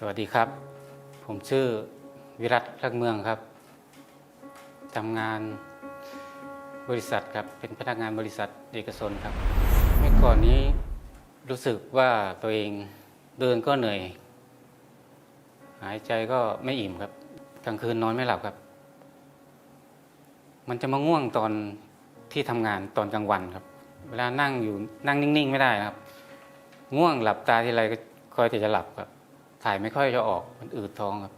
สวัสดีครับ ผมชื่อวิรัตรักเมืองครับทำงานบริษัทครับ เป็นพนักงานบริษัทเอกชนครับ เมื่อก่อนนี้รู้สึกว่าตัวเองเดินก็เหนื่อย หายใจก็ไม่อิ่มครับ กลางคืนนอนไม่หลับครับ มันจะมาง่วงตอนที่ทำงานตอนกลางวันครับ เวลานั่งอยู่นั่งนิ่ง ๆ ไม่ได้นะครับ ง่วงหลับตาทีไรก็คอยแต่จะหลับครับ ถ่ายไม่ค่อยจะออกมันอืดท้องครับ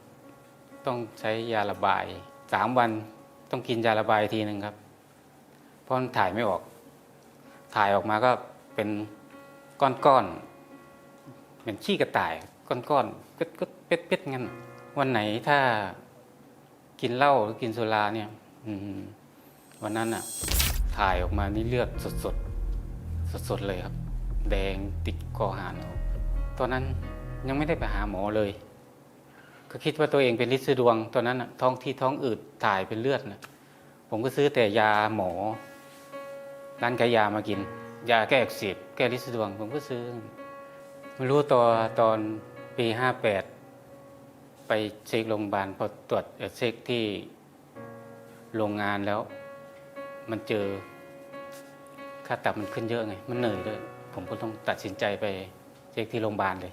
ต้องใช้ยาระบายสามวันต้องกินยาระบายทีหนึ่งครับ เพราะมันถ่ายไม่ออก ถ่ายออกมาก็เป็นก้อนๆเป็นขี้กระต่ายก้อนๆก็ก็เป็ดงั้น วันไหนถ้ากินเหล้าหรือกินสุราเนี่ย อืวันนั้นอะ ถ่ายออกมานี่เลือดสดๆสดๆเลยครับ แดงติดคอหานตอนนั้น ยังไม่ได้ไปหาหมอเลย ก็คิดว่าตัวเองเป็นลิซิดวง ตอนนั้นท้องที่ท้องอืดถ่ายเป็นเลือดนะผมก็ซื้อแต่ยาหมอร้านขายยามากิน ยาแก้อักเสบแก้ลิซิดวง ผมก็ซื้อไม่รู้ตัวตอนปีห้าแปดไปเช็คโรงพยาบาลพอตรวจเอ่อเช็คที่โรงงานแล้ว มันเจอค่าตับมันขึ้นเยอะไง มันเหนื่อยด้วย ผมก็ต้องตัดสินใจไปเช็คที่โรงพยาบาลเลย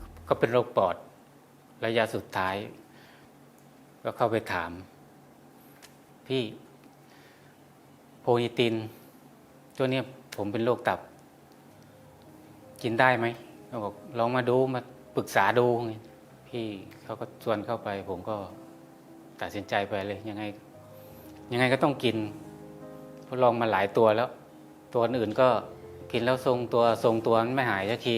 ก็เป็นโรคปอดระยะสุดท้าย ก็เข้าไปถาม พี่โพนิติน ตัวเนี้ยผมเป็นโรคตับ กินได้ไหมเขาบอกลองมาดูมาปรึกษาดูพี่เขาก็ชวนเข้าไป ผมก็ตัดสินใจไปเลยยังไง ยังไงก็ต้องกินเพราะลองมาหลายตัวแล้ว ตัวอื่นก็กินแล้วทรงตัวทรงตัวมันไม่หายสักที